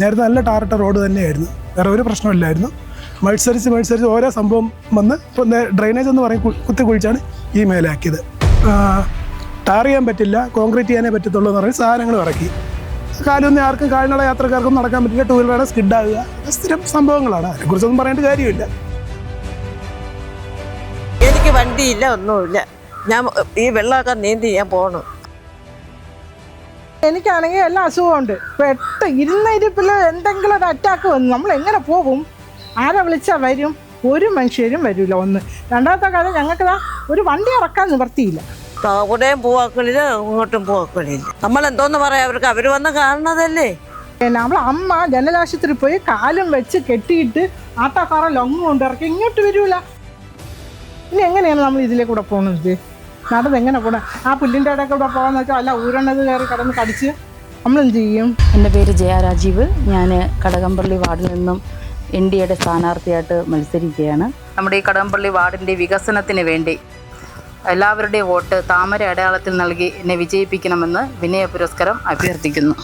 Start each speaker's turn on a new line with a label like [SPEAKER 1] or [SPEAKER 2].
[SPEAKER 1] നേരത്തെ നല്ല ടാറിട്ട റോഡ് തന്നെയായിരുന്നു. വേറെ ഒരു പ്രശ്നമില്ലായിരുന്നു. മത്സരിച്ച് മത്സരിച്ച് ഓരോ സംഭവം വന്ന് ഇപ്പോൾ ഡ്രൈനേജ് എന്ന് പറയും കുത്തി കുഴിച്ചാണ് ഈ മേലാക്കിയത്. ടാർ ചെയ്യാൻ പറ്റില്ല കോൺക്രീറ്റ് ചെയ്യാനേ പറ്റത്തുള്ളൂ എന്ന് പറഞ്ഞ് സാധനങ്ങൾ ഇറക്കി. കാലൊന്നും ആർക്കും കാൽനട യാത്രക്കാർക്കും നടക്കാൻ പറ്റില്ല ടൂ വീലറുടെ സ്കിഡാകുക സ്ഥിരം സംഭവങ്ങളാണ്. അതിനെക്കുറിച്ചൊന്നും പറയേണ്ട കാര്യമില്ല.
[SPEAKER 2] എനിക്ക് വണ്ടിയില്ല ഒന്നുമില്ല. ഞാൻ ഈ വെള്ളമൊക്കെ നീന്തി ഞാൻ പോകണം
[SPEAKER 3] എനിക്കാണെങ്കിൽ എല്ലാ അസുഖമുണ്ട്. പെട്ട് ഇരുന്ന ഇരിപ്പിൽ എന്തെങ്കിലും ഒരു അറ്റാക്ക് വന്നു നമ്മൾ എങ്ങനെ പോകും? ആരെ വിളിച്ചാൽ വരും? ഒരു മനുഷ്യരും വരില്ല ഒന്ന്. രണ്ടാമത്തെ കാര്യം ഞങ്ങൾക്ക് ഒരു വണ്ടി ഇറക്കാൻ നിവർത്തിയില്ല.
[SPEAKER 2] അവിടെയും പോവാക്കളില്ല ഇങ്ങോട്ടും പോവാക്കളില്ല നമ്മൾ എന്തോന്ന് പറയാം? അവർക്ക് അവർ വന്ന് കാണുന്നതല്ലേ?
[SPEAKER 3] അവളെ അമ്മ ജനലാശുപത്രി പോയി കാലും വെച്ച് കെട്ടിയിട്ട് ആട്ടാക്കാറ ലൊങ്ങും കൊണ്ടിറക്കി ഇങ്ങോട്ട് വരൂല. ഇനി എങ്ങനെയാണ് നമ്മൾ ഇതിലെ കൂടെ പോകുന്നത് നടന്ന് എങ്ങനെ പോണേ ആ പുല്ലിന്റെ ഇടയ്ക്ക് ഇവിടെ പോകാന്ന് വെച്ചാൽ അല്ല ഊരണത് കയറി കടന്ന് കടിച്ച് നമ്മളെന്ത് ചെയ്യും?
[SPEAKER 4] എന്റെ പേര് ജയ രാജീവ്. ഞാൻ കടകംപള്ളി വാർഡിൽ നിന്നും എൻ ഡി എയുടെ സ്ഥാനാർത്ഥിയായിട്ട് മത്സരിക്കുകയാണ്. നമ്മുടെ ഈ കടകംപള്ളി വാർഡിന്റെ വികസനത്തിന് വേണ്ടി എല്ലാവരുടെയും വോട്ട് താമര അടയാളത്തിൽ നൽകി എന്നെ വിജയിപ്പിക്കണമെന്ന് വിനയ പുരസ്കാരം അഭ്യർത്ഥിക്കുന്നു.